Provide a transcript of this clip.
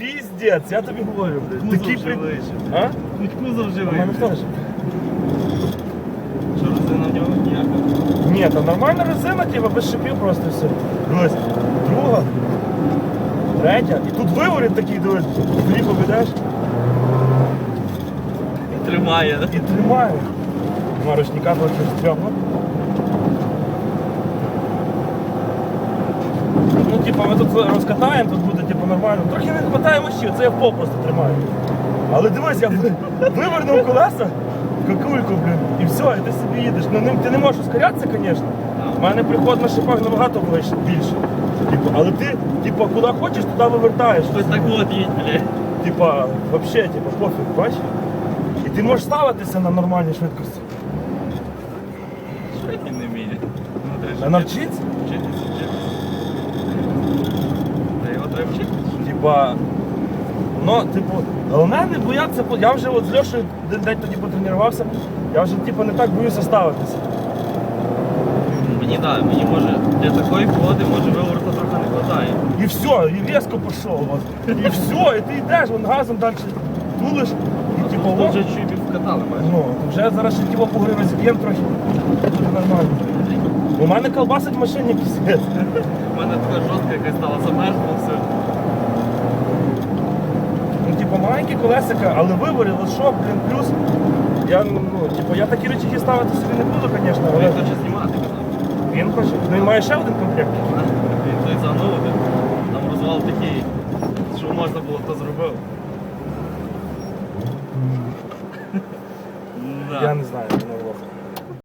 піздець, я тобі говорю, блядь. Такий при... А? Хоч кузов живий. мене теж. Що резина в нього ніяка? Ні, та нормальна резина, типа без шипів просто і все. Дивись, друга, третя. І тут виворіт такий, дивись, тоді поведеш Тримає. і тримає. Нема ручника трохи стрьомно. Ну, типа, ми тут розкатаємо, тут буде типу, нормально. Трохи не вистачає мощів, це я в просто тримаю. Але дивись, я вивернув колеса, какульку, блін, і все, і ти собі їдеш. Ну ним ти не можеш ускорятися, звісно. У мене приход на шипах набагато ближче, більше. Типу, але ти, типу, куди хочеш, туди вивертаєш. Ось так от їдь, блядь. Типа, вообще, типа, пофіг, бачиш? І ти можеш ставитися на нормальній швидкості. Що він не вміє? Ну, А навчиться? Типа, ну, типу, головне не боятися, я вже от з Льошею один день тоді потренувався, я вже типу, не так боюся ставитися. Мені да, мені може для такої погоди може виворота трохи не вистачає. І все, і різко пішов. От. І все, і ти йдеш, вон газом далі тулиш, і типу, Тут вже чуть вкатали майже. ну, вже зараз ще типу, погри розіб'ємо трохи, буде нормально. У мене колбасить в машині піздець. У мене така жорстка якась стала замерзла все. Ну, типу, маленькі колесика, але от що, блін, плюс. Я, ну, типу, я такі речі ставити собі не буду, звісно, Він хоче знімати казав. він хоче. Ну, Він має ще один комплект. Він той загнув, там розвал такий, що можна було, то зробив. Я не знаю.